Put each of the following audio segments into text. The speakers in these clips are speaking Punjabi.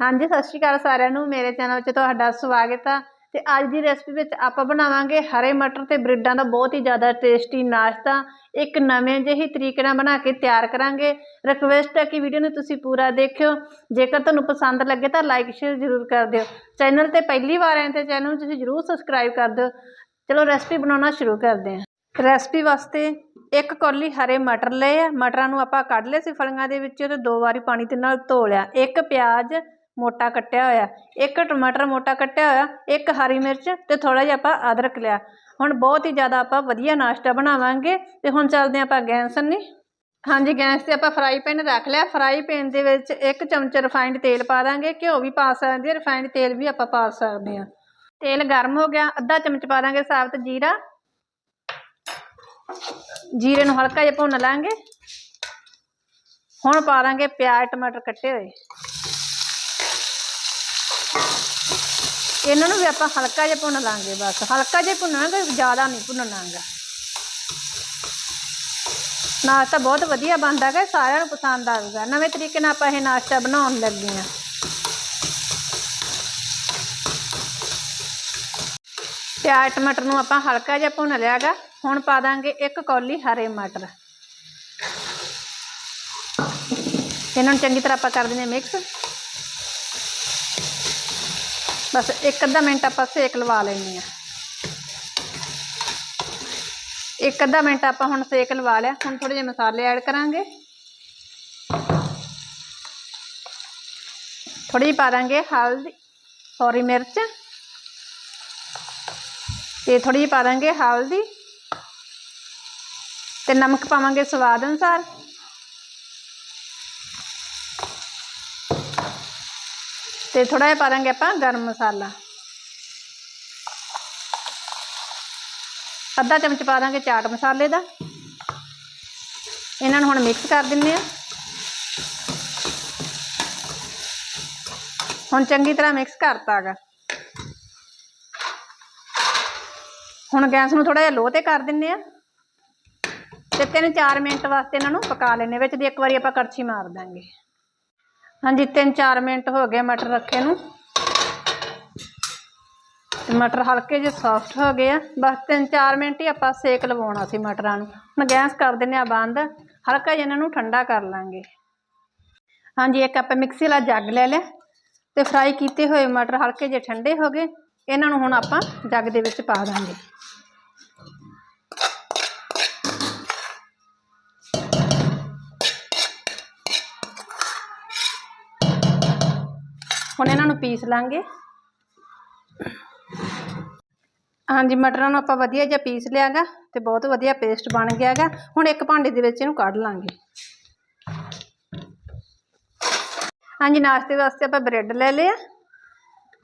ਹਾਂਜੀ, ਸਤਿ ਸ਼੍ਰੀ ਅਕਾਲ ਸਾਰਿਆਂ ਨੂੰ। ਮੇਰੇ ਚੈਨਲ 'ਚ ਤੁਹਾਡਾ ਸਵਾਗਤ ਆ ਤੇ ਅੱਜ ਦੀ ਰੈਸਪੀ ਵਿੱਚ ਆਪਾਂ ਬਣਾਵਾਂਗੇ ਹਰੇ ਮਟਰ ਤੇ ਬ੍ਰੈਡਾਂ ਦਾ ਬਹੁਤ ਹੀ ਜ਼ਿਆਦਾ ਟੇਸਟੀ ਨਾਸ਼ਤਾ। ਇੱਕ ਨਵੇਂ ਜਿਹੇ ਤਰੀਕੇ ਨਾਲ ਬਣਾ ਕੇ ਤਿਆਰ ਕਰਾਂਗੇ। ਰਿਕਵੈਸਟ ਹੈ ਕਿ ਵੀਡੀਓ ਨੂੰ ਤੁਸੀਂ ਪੂਰਾ ਦੇਖਿਓ। ਜੇਕਰ ਤੁਹਾਨੂੰ ਪਸੰਦ ਲੱਗੇ ਤਾਂ ਲਾਈਕ ਸ਼ੇਅਰ ਜ਼ਰੂਰ ਕਰ ਦਿਓ। ਚੈਨਲ ਤੇ ਪਹਿਲੀ ਵਾਰ ਆਏ ਤੇ ਚੈਨਲ ਨੂੰ ਤੁਸੀਂ ਜ਼ਰੂਰ ਸਬਸਕ੍ਰਾਈਬ ਕਰ ਦਿਓ। ਚਲੋ ਰੈਸਪੀ ਬਣਾਉਣਾ ਸ਼ੁਰੂ ਕਰਦੇ ਹਾਂ। ਰੈਸਪੀ ਵਾਸਤੇ ਇੱਕ ਕੌਲੀ ਹਰੇ ਮਟਰ ਲਏ ਆ। ਮਟਰਾਂ ਨੂੰ ਆਪਾਂ ਕੱਢ ਲਏ ਸੀ ਫਲੀਆਂ ਦੇ ਵਿੱਚੋਂ। ਤੇ ਦੋ ਵਾਰੀ ਪਾਣੀ ਦੇ ਨਾਲ ਧੋ ਲਿਆ। ਇੱਕ ਪਿਆਜ਼ ਮੋਟਾ ਕੱਟਿਆ ਹੋਇਆ। ਇੱਕ ਟਮਾਟਰ ਮੋਟਾ ਕੱਟਿਆ ਹੋਇਆ, ਇੱਕ ਹਰੀ ਮਿਰਚ ਤੇ ਥੋੜਾ ਜਿਹਾ ਆਪਾਂ ਅਦਰਕ ਲਿਆ। ਹੁਣ ਬਹੁਤ ਹੀ ਜ਼ਿਆਦਾ ਆਪਾਂ ਵਧੀਆ ਨਾਸ਼ਤਾ ਬਣਾਵਾਂਗੇ ਤੇ ਹੁਣ ਚੱਲਦੇ ਹਾਂ ਆਪਾਂ ਗੈਸ ਨਹੀਂ ਹਾਂਜੀ, ਗੈਸ ਤੇ ਆਪਾਂ ਫਰਾਈ ਪੈਨ ਰੱਖ ਲਿਆ। ਫਰਾਈ ਪੈਨ ਦੇ ਵਿੱਚ ਇੱਕ ਚਮਚ ਰਿਫਾਈਨਡ ਤੇਲ ਪਾ ਦਾਂਗੇ। ਘਿਓ ਵੀ ਪਾ ਸਕਦੇ ਹਾਂ ਰਿਫਾਈਨਡ ਤੇਲ ਵੀ ਆਪਾਂ ਪਾ ਸਕਦੇ ਹਾਂ। ਤੇਲ ਗਰਮ ਹੋ ਗਿਆ। ਅੱਧਾ ਚਮਚ ਪਾ ਦਾਂਗੇ ਸਾਬਤ ਜੀਰਾ। ਜੀਰੇ ਨੂੰ ਹਲਕਾ ਜਿਹਾ ਭੁੰਨ ਲਾਂਗੇ। ਹੁਣ ਪਾ ਦਾਂਗੇ ਪਿਆਜ਼, ਟਮਾਟਰ ਕੱਟੇ ਹੋਏ। ਇਹਨਾਂ ਨੂੰ ਵੀ ਆਪਾਂ ਹਲਕਾ ਜਿਹਾ ਭੁੰਨ ਲਾਂਗੇ ਬਸ। ਹਲਕਾ ਜਿਹਾ ਭੁੰਨਣਾ ਜ਼ਿਆਦਾ ਨਹੀਂ ਭੁੰਨਣਾਗਾ। ਨਾਸ਼ਤਾ ਬਹੁਤ ਵਧੀਆ ਬਣਦਾ ਹੈ ਸਾਰਿਆਂ ਨੂੰ ਪਸੰਦ ਆਵੇਗਾ ਨਵੇਂ ਤਰੀਕੇ ਨਾਲ ਆਪਾਂ ਇਹ ਨਾਸ਼ਤਾ ਬਣਾਉਣ ਲੱਗੇ ਹਾਂ। ਪਿਆਜ਼ ਟਮਾਟਰ ਨੂੰ ਆਪਾਂ ਹਲਕਾ ਜਿਹਾ ਭੁੰਨ ਲਿਆਗਾ। ਹੁਣ ਪਾ ਦਾਂਗੇ ਇੱਕ ਕੌਲੀ ਹਰੇ ਮਟਰ। ਇਹਨਾਂ ਨੂੰ ਚੰਗੀ ਤਰ੍ਹਾਂ ਆਪਾਂ ਕਰ ਦਿੰਦੇ ਮਿਕਸ। ਬਸ ਇੱਕ ਅੱਧਾ ਮਿੰਟ ਆਪਾਂ ਸੇਕ ਲਵਾ ਲੈਣੀ ਆ ਇੱਕ ਅੱਧਾ ਮਿੰਟ ਆਪਾਂ ਹੁਣ ਸੇਕ ਲਵਾ ਲਿਆ। ਹੁਣ ਥੋੜੇ ਜਿਹੇ ਮਸਾਲੇ ਐਡ ਕਰਾਂਗੇ। ਥੋੜੀ ਜਿਹੀ ਪਾ ਦਾਂਗੇ ਹਲਦੀ, ਸੌਰੀ ਮਿਰਚ। ਤੇ ਥੋੜੀ ਜਿਹੀ ਪਾ ਦਾਂਗੇ ਹਲਦੀ। ਤੇ ਨਮਕ ਪਾਵਾਂਗੇ ਸਵਾਦ ਅਨੁਸਾਰ। ਤੇ ਥੋੜਾ ਜਿਹਾ ਪਾ ਦਾਂਗੇ ਆਪਾਂ ਗਰਮ ਮਸਾਲਾ। ਅੱਧਾ ਚਮਚ ਪਾ ਦਾਂਗੇ ਚਾਟ ਮਸਾਲੇ ਦਾ। ਇਹਨਾਂ ਨੂੰ ਹੁਣ ਮਿਕਸ ਕਰ ਦਿੰਦੇ ਆ। ਹੁਣ ਚੰਗੀ ਤਰ੍ਹਾਂ ਮਿਕਸ ਕਰਤਾਗਾ ਹੁਣ ਗੈਸ ਨੂੰ ਥੋੜਾ ਜਿਹਾ ਲੋ ਤੇ ਕਰ ਦਿੰਨੇ ਆ। ਤੇ 3-4 ਮਿੰਟ ਵਾਸਤੇ ਇਹਨਾਂ ਨੂੰ ਪਕਾ ਲੈਣੇ ਵਿੱਚ ਦੀ ਇੱਕ ਵਾਰੀ ਆਪਾਂ ਕੜਛੀ ਮਾਰ ਦਾਂਗੇ। ਹਾਂਜੀ 3-4 ਮਿੰਟ ਹੋ ਗਏ ਮਟਰ ਰੱਖੇ ਨੂੰ। ਤੇ ਮਟਰ ਹਲਕੇ ਜਿਹੇ ਸੌਫਟ ਹੋ ਗਏ ਆ। ਬਸ 3-4 ਮਿੰਟ ਹੀ ਆਪਾਂ ਸੇਕ ਲਵਾਉਣਾ ਸੀ ਮਟਰਾਂ ਨੂੰ। ਹੁਣ ਗੈਸ ਕਰ ਦਿੰਨੇ ਆ ਬੰਦ। ਹਲਕਾ ਜਿਹਾ ਇਹਨਾਂ ਨੂੰ ਠੰਡਾ ਕਰ ਲਾਂਗੇ। ਹਾਂਜੀ, ਇੱਕ ਆਪਾਂ ਮਿਕਸੀ ਵਾਲਾ ਜੱਗ ਲੈ ਲਿਆ ਤੇ ਫਰਾਈ ਕੀਤੇ ਹੋਏ ਮਟਰ ਹਲਕੇ ਜਿਹੇ ਠੰਡੇ ਹੋ ਗਏ। ਇਹਨਾਂ ਨੂੰ ਹੁਣ ਆਪਾਂ ਜੱਗ ਦੇ ਵਿੱਚ ਪਾ ਦਾਂਗੇ। ਹੁਣ ਇਹਨਾਂ ਨੂੰ ਪੀਸ ਲਾਂਗੇ। ਹਾਂਜੀ, ਮਟਰਾਂ ਨੂੰ ਆਪਾਂ ਵਧੀਆ ਜਿਹਾ ਪੀਸ ਲਿਆਗਾ ਤੇ ਬਹੁਤ ਵਧੀਆ ਪੇਸਟ ਬਣ ਗਿਆਗਾ। ਹੁਣ ਇੱਕ ਭਾਂਡੇ ਦੇ ਵਿੱਚ ਇਹਨੂੰ ਕੱਢ ਲਾਂਗੇ। ਹਾਂਜੀ, ਨਾਸ਼ਤੇ ਵਾਸਤੇ ਆਪਾਂ ਬ੍ਰੈਡ ਲੈ ਲਿਆ।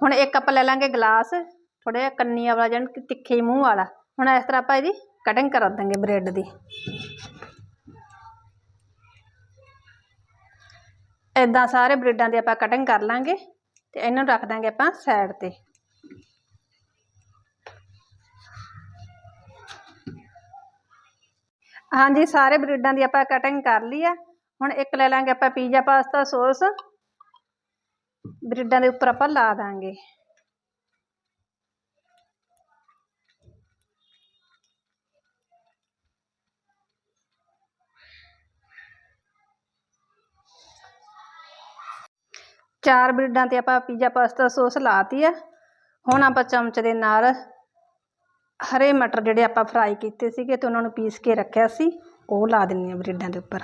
ਹੁਣ ਇੱਕ ਆਪਾਂ ਲੈ ਲਾਂਗੇ ਗਲਾਸ ਥੋੜਾ ਜਿਹਾ ਕੰਨੀ ਵਾਲਾ ਜਾਨ ਤਿੱਖੇ ਮੂੰਹ ਵਾਲਾ। ਹੁਣ ਇਸ ਤਰ੍ਹਾਂ ਆਪਾਂ ਇਹਦੀ ਕਟਿੰਗ ਕਰ ਦਾਂਗੇ ਬ੍ਰੈਡ ਦੀ। ਇਦਾਂ ਸਾਰੇ ਬ੍ਰੈਡਾਂ ਦੀ ਆਪਾਂ ਕਟਿੰਗ ਕਰ ਲਾਂਗੇ। ਤੇ ਇਹਨੂੰ ਰੱਖ ਦਾਂਗੇ ਆਪਾਂ ਸਾਈਡ ਤੇ। ਹਾਂਜੀ, ਸਾਰੇ ਬ੍ਰੈਡਾਂ ਦੀ ਆਪਾਂ ਕਟਿੰਗ ਕਰ ਲਈ ਆ। ਹੁਣ ਇੱਕ ਲੈ ਲਾਂਗੇ ਆਪਾਂ ਪੀਜ਼ਾ ਪਾਸਤਾ ਸੌਸ ਬ੍ਰੈਡਾਂ ਦੇ ਉੱਪਰ ਆਪਾਂ ਲਾ ਦਾਂਗੇ। ਚਾਰ ਬ੍ਰੈਡਾਂ ਤੇ ਆਪਾਂ ਪੀਜ਼ਾ, ਪਾਸਤਾ, ਸੌਸ ਲਾਤੀ ਆ। ਹੁਣ ਆਪਾਂ ਚਮਚ ਦੇ ਨਾਲ ਹਰੇ ਮਟਰ ਜਿਹੜੇ ਆਪਾਂ ਫਰਾਈ ਕੀਤੇ ਸੀਗੇ ਤੇ ਉਹਨਾਂ ਨੂੰ ਪੀਸ ਕੇ ਰੱਖਿਆ ਸੀ, ਉਹ ਲਾ ਦਿੰਨੀ ਆ ਬ੍ਰੈਡਾਂ ਦੇ ਉੱਪਰ।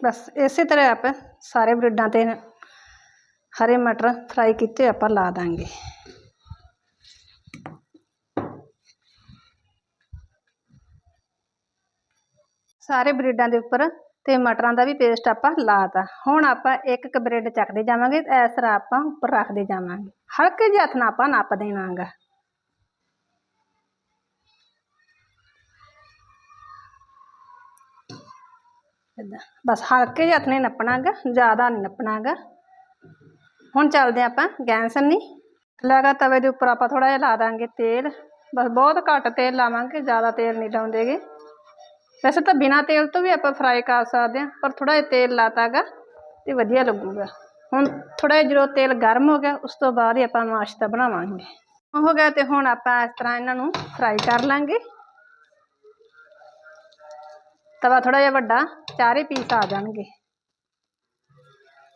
ਬਸ ਇਸੇ ਤਰ੍ਹਾਂ ਆਪਾਂ ਸਾਰੇ ਬ੍ਰੈਡਾਂ ਤੇ ਹਰੇ ਮਟਰ ਫਰਾਈ ਕੀਤੇ ਆਪਾਂ ਲਾ ਦਾਂਗੇ। ਸਾਰੇ ਬ੍ਰੈਡਾਂ ਦੇ ਉੱਪਰ ਤੇ ਮਟਰਾਂ ਦਾ ਵੀ ਪੇਸਟ ਆਪਾਂ ਲਾਤਾ। ਹੁਣ ਆਪਾਂ ਇੱਕ ਇੱਕ ਬ੍ਰੈਡ ਚੱਕਦੇ ਜਾਵਾਂਗੇ ਇਸ ਤਰ੍ਹਾਂ ਆਪਾਂ ਉੱਪਰ ਰੱਖਦੇ ਜਾਵਾਂਗੇ। ਹਲਕੇ ਜਿਹੇ ਹੱਥ ਨਾਲ ਆਪਾਂ ਨੱਪ ਦੇਵਾਂਗਾ। ਇਦਾਂ ਬਸ ਹਲਕੇ ਜਿਹੇ ਹੱਥ ਨਾਲ ਨੱਪਣਾਗਾ, ਜ਼ਿਆਦਾ ਨਹੀਂ ਨੱਪਣਾਗਾ। ਹੁਣ ਚੱਲਦੇ ਆਪਾਂ ਗੈਸ ਨਹੀਂ ਲਗਾ ਤਵੇ ਦੇ ਉੱਪਰ ਆਪਾਂ ਥੋੜਾ ਜਿਹਾ ਲਾ ਦਾਂਗੇ ਤੇਲ। ਬਸ ਬਹੁਤ ਘੱਟ ਤੇਲ ਲਾਵਾਂਗੇ, ਜ਼ਿਆਦਾ ਤੇਲ ਨਹੀਂ ਲਾਉਂਦੇਗੇ ਵੈਸੇ ਤਾਂ ਬਿਨਾਂ ਤੇਲ ਤੋਂ ਵੀ ਆਪਾਂ ਫਰਾਈ ਕਰ ਸਕਦੇ ਹਾਂ, ਪਰ ਥੋੜਾ ਜਿਹਾ ਤੇਲ ਲਾਤਾਗਾ ਤੇ ਵਧੀਆ ਲੱਗੂਗਾ। ਹੁਣ ਥੋੜਾ ਜਿਹਾ ਜਦੋਂ ਤੇਲ ਗਰਮ ਹੋ ਗਿਆ, ਉਸ ਤੋਂ ਬਾਅਦ ਹੀ ਆਪਾਂ ਨਾਸ਼ਤਾ ਬਣਾਵਾਂਗੇ। ਹੋ ਗਿਆ ਤੇ ਹੁਣ ਆਪਾਂ ਇਸ ਤਰ੍ਹਾਂ ਇਹਨਾਂ ਨੂੰ ਫਰਾਈ ਕਰ ਲਾਂਗੇ। ਤਵਾ ਥੋੜਾ ਜਿਹਾ ਵੱਡਾ, ਚਾਰੇ ਪੀਸ ਆ ਜਾਣਗੇ।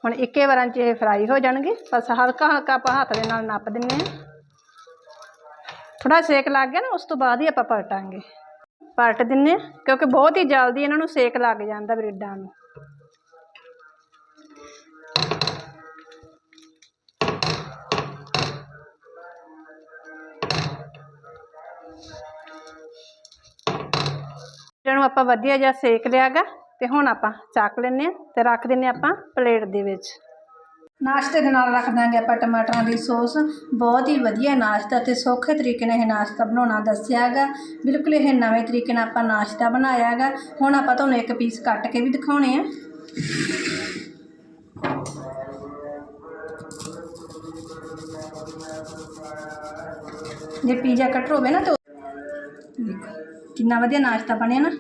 ਹੁਣ ਇੱਕੇ ਵਾਰਾਂ 'ਚ ਇਹ ਫਰਾਈ ਹੋ ਜਾਣਗੇ। ਬਸ ਹਲਕਾ ਹਲਕਾ ਆਪਾਂ ਹੱਥ ਦੇ ਨਾਲ ਨੱਪ ਦਿੰਨੇ ਆ ਥੋੜਾ ਸੇਕ ਲੱਗ ਗਿਆ ਨਾ, ਉਸ ਤੋਂ ਬਾਅਦ ਹੀ ਆਪਾਂ ਪਲਟਾਂਗੇ। ਪਲਟ ਦਿੰਨੇ ਕਿਉਂਕਿ ਬਹੁਤ ਹੀ ਜਲਦੀ ਇਹਨਾਂ ਨੂੰ ਸੇਕ ਲੱਗ ਜਾਂਦਾ ਬ੍ਰੈਡਾਂ ਨੂੰ। ਇਹਨਾਂ ਨੂੰ ਆਪਾਂ ਵਧੀਆ ਜਿਹਾ ਸੇਕ ਲਿਆਗਾ ਤੇ ਹੁਣ ਆਪਾਂ ਚੱਕ ਲੈਨੇ ਆ ਤੇ ਰੱਖ ਦਿੰਨੇ ਆਪਾਂ ਪਲੇਟ ਦੇ ਵਿੱਚ। ਨਾਸ਼ਤੇ ਦੇ ਨਾਲ ਰੱਖ ਦਾਂਗੇ ਆਪਾਂ ਟਮਾਟਰਾਂ ਦੀ ਸੌਸ। ਬਹੁਤ ਹੀ ਵਧੀਆ ਨਾਸ਼ਤਾ ਤੇ ਸੌਖੇ ਤਰੀਕੇ ਨਾਲ ਇਹ ਨਾਸ਼ਤਾ ਬਣਾਉਣਾ ਦੱਸਿਆ ਹੈਗਾ। ਬਿਲਕੁਲ ਇਹ ਨਵੇਂ ਤਰੀਕੇ ਨਾਲ ਆਪਾਂ ਨਾਸ਼ਤਾ ਬਣਾਇਆ ਹੈਗਾ। ਹੁਣ ਆਪਾਂ ਤੁਹਾਨੂੰ ਇੱਕ ਪੀਸ ਕੱਟ ਕੇ ਵੀ ਦਿਖਾਉਣੇ ਆ। ਜੇ ਪੀਜ਼ਾ ਕਟਰ ਹੋਵੇ ਨਾ ਤਾਂ ਦੇਖੋ, ਕਿੰਨਾ ਵਧੀਆ ਨਾਸ਼ਤਾ ਬਣਿਆ ਨਾ।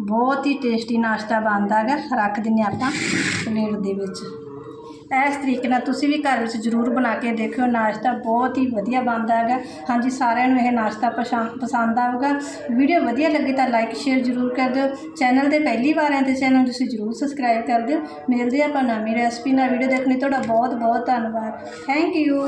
ਬਹੁਤ ਹੀ ਟੇਸਟੀ ਨਾਸ਼ਤਾ ਬਣਦਾ ਹੈਗਾ। ਰੱਖ ਦਿੰਨੇ ਆਪਾਂ ਪਲੇਟ ਦੇ ਵਿੱਚ। ਇਸ ਤਰੀਕੇ ਨਾਲ ਤੁਸੀਂ ਵੀ ਘਰ ਵਿੱਚ ਜ਼ਰੂਰ ਬਣਾ ਕੇ ਦੇਖਿਓ, ਨਾਸ਼ਤਾ ਬਹੁਤ ਹੀ ਵਧੀਆ ਬਣਦਾ ਹੈਗਾ। ਹਾਂਜੀ, ਸਾਰਿਆਂ ਨੂੰ ਇਹ ਨਾਸ਼ਤਾ ਪਛਾ, ਪਸੰਦ ਆਊਗਾ। ਵੀਡੀਓ ਵਧੀਆ ਲੱਗੀ ਤਾਂ ਲਾਈਕ ਸ਼ੇਅਰ ਜ਼ਰੂਰ ਕਰ ਦਿਓ। ਚੈਨਲ ਤੇ ਪਹਿਲੀ ਵਾਰ ਆਏ ਤੇ ਚੈਨਲ ਤੁਸੀਂ ਜ਼ਰੂਰ ਸਬਸਕ੍ਰਾਈਬ ਕਰ ਦਿਓ। ਮਿਲਦੇ ਆਪਾਂ ਨਵੀਂ ਰੈਸਪੀ ਨਾਲ। ਵੀਡੀਓ ਦੇਖਣੀ ਤੁਹਾਡਾ ਬਹੁਤ ਬਹੁਤ ਧੰਨਵਾਦ। Thank you